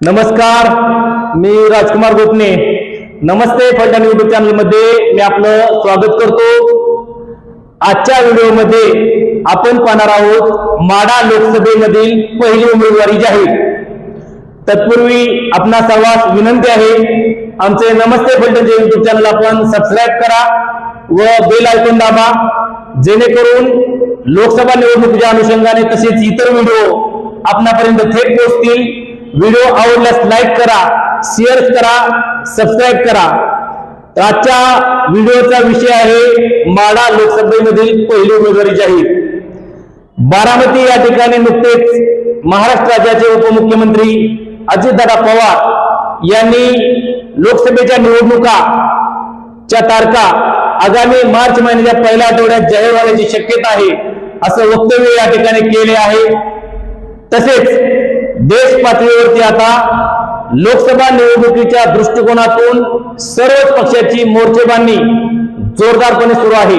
नमस्कार मी राजकुमार गोपने. नमस्ते फलटण युट्यूब चॅनलमध्ये. मी आपलं स्वागत करतो. आजच्या व्हिडिओमध्ये आपण पाहणार आहोत माडा लोकसभेमधील पहिली उमेदवारी जाहीर तत्पूर्वी आपणा सर्वांस विनंती आहे आमचे नमस्ते फलटणचे युट्यूब चॅनल आपण सबस्क्राईब करा व बेल आयकॉन दाबा जेणेकरून लोकसभा निवडणुकीच्या अनुषंगाने तसेच इतर व्हिडिओ आपणापर्यंत थेट पोहोचतील. व्हिडिओ आवडल्यास लाईक करा शेअर करा सबस्क्राईब करा. तर आजच्या व्हिडिओचा विषय आहे माडा लोकसभेमधील पहिली उमेदवारी जाहीर. बारामती या ठिकाणी नुकतेच महाराष्ट्र राज्याचे उपमुख्यमंत्री अजितदादा पवार यांनी लोकसभेच्या निवडणुकाच्या तारखा आगामी मार्च महिन्याच्या पहिल्या आठवड्यात जाहीर होण्याची शक्यता आहे असं वक्तव्य या ठिकाणी केले आहे. तसेच देश पातळीवरती आता लोकसभा निवडणुकीच्या दृष्टिकोनातून सर्वच पक्षाची मोर्चेबांधणी जोरदारपणे सुरू आहे.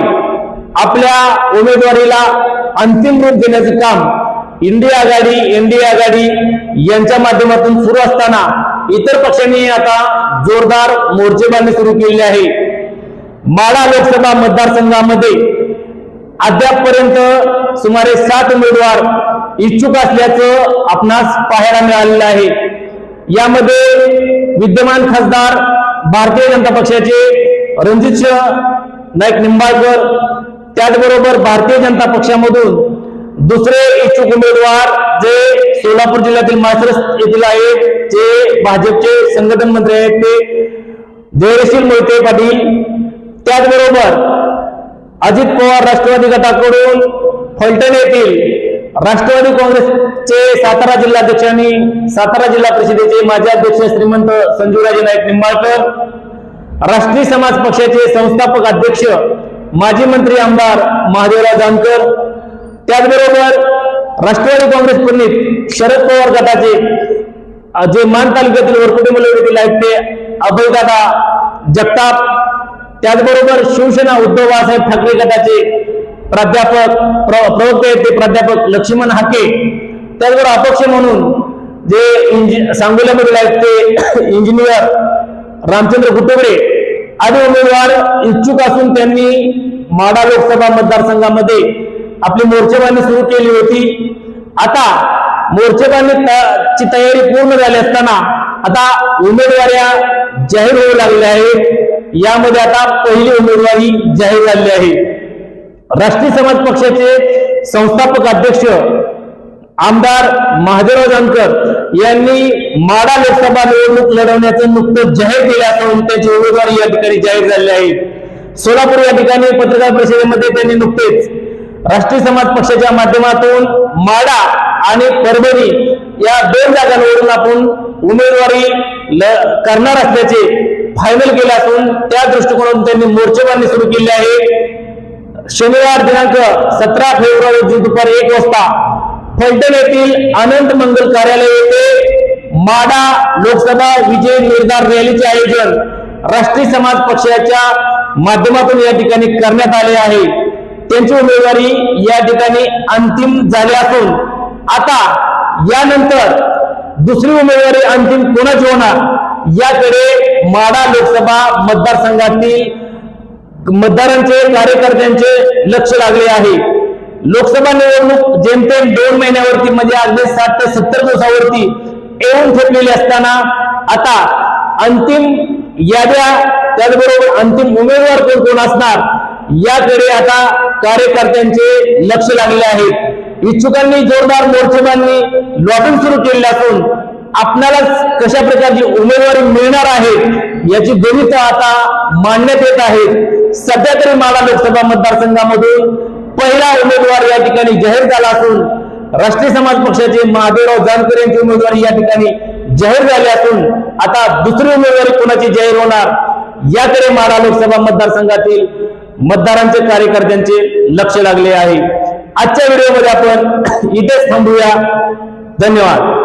आपल्या उमेदवारीला अंतिम रूप देण्याचं काम इंडिया आघाडी एनडीए आघाडी यांच्या माध्यमातून सुरू असताना इतर पक्षांनी आता जोरदार मोर्चेबांधणी सुरू केली आहे. माळा लोकसभा मतदारसंघामध्ये अद्यापपर्यंत सुमारे सात उमेदवार इच्छुक असल्याचं आपणास पाहायला मिळालेलं आहे. यामध्ये विद्यमान खासदार भारतीय जनता पक्षाचे रणजित नाईक निंबाळकर त्याचबरोबर भारतीय जनता पक्षामधून दुसरे इच्छुक उमेदवार जे सोलापूर जिल्ह्यातील माळशिरस येथील आहेत जे भाजपचे संघटन मंत्री आहेत ते धैर्यशील मोहिते पाटील त्याचबरोबर अजित पवार राष्ट्रवादी गटाकडून फलटण येथील राष्ट्रवादी काँग्रेसचे सातारा जिल्हाध्यक्ष आणि सातारा जिल्हा परिषदेचे माजी अध्यक्ष श्रीमंत संजूराजे नाईक निंबाळकर राष्ट्रीय समाज पक्षाचे संस्थापक अध्यक्ष माजी मंत्री आमदार महादेवराव जानकर त्याचबरोबर राष्ट्रवादी काँग्रेस प्रणित शरद पवार गटाचे जे मान तालुक्यातील वरकुटे येथील आहेत ते अभयदादा जगताप त्याचबरोबर शिवसेना उद्धव बाळासाहेब ठाकरे गटाचे प्राध्यापक प्र- प्रवक्ते आहेत ते प्राध्यापक लक्ष्मण हाके. त्याचबरोबर अपक्ष म्हणून जे इंजि सांगोल्यामधील आहेत ते इंजिनियर रामचंद्र गुटुगडे आदी उमेदवार इच्छुक असून त्यांनी माडा लोकसभा मतदारसंघामध्ये आपली मोर्चेबांधणी सुरू केली होती. आता मोर्चेबांधणी ची तयारी पूर्ण झाली असताना आता उमेदवाऱ्या जाहीर होऊ लागल्या आहेत. यामध्ये आता पहिली उमेदवारी जाहीर झाली आहे. राष्ट्रीय समाज पक्षाचे संस्थापक अध्यक्ष आमदार महादेवराव जानकर यांनी माडा लोकसभा निवडणूक लढवण्याचं नुकतंच जाहीर केलं असून त्यांची उमेदवारी या ठिकाणी जाहीर झाली आहे सोलापूर या ठिकाणी पत्रकार परिषदेमध्ये त्यांनी नुकतेच राष्ट्रीय समाज पक्षाच्या माध्यमातून माडा आणि परभणी या दोन जागांवरून आपण उमेदवारी ल- करणार असल्याचे फायनल केले असून त्या दृष्टिकोनातून त्यांनी मोर्चेबांधणी सुरू केली आहे. शनिवार दिनांक सतरा फेब्रुवारी रोजी दुपारी एक वाजता फलटण येथील अनंत मंगल कार्यालय येथे माडा लोकसभा विजय निर्धार रॅलीचे आयोजन राष्ट्रीय समाज पक्षाच्या माध्यमातून या ठिकाणी करण्यात आले आहे. त्यांची उमेदवारी या ठिकाणी अंतिम झाली असून आता यानंतर दुसरी उमेदवारी अंतिम कोणाची होणार? याकडे माडा लोकसभा मतदारसंघातील मतदारांचे कार्यकर्त्यांचे लक्ष लागले आहे. लोकसभा निवडणूक जेमतेम दोन महिन्यावरती म्हणजे अगदी साठ ते सत्तर दिवसावरती येऊन ठेपलेली असताना आता अंतिम याद्या त्याचबरोबर अंतिम उमेदवार कोण कोण असणार याकडे आता कार्यकर्त्यांचे लक्ष लागले आहेत इच्छुकांनी जोरदार मोर्चेबांनी लॉटिंग सुरू केली असून आपणाला कशा प्रकारची उमेदवारी मिळणार आहे याची गणित आता मांडण्यात येत आहेत. सध्या तरी माडा लोकसभा मतदारसंघामधून पहिला उमेदवार या ठिकाणी जाहीर झाला असून राष्ट्रीय समाज पक्षाचे महादेवराव जानकर यांची उमेदवारी या ठिकाणी जाहीर झाली असून आता दुसरी उमेदवारी कोणाची जाहीर होणार? याकडे माडा लोकसभा मतदारसंघातील मतदारांचे कार्यकर्त्यांचे लक्ष लागले आहे. आजच्या व्हिडिओमध्ये आपण इथेच थांबूया. धन्यवाद.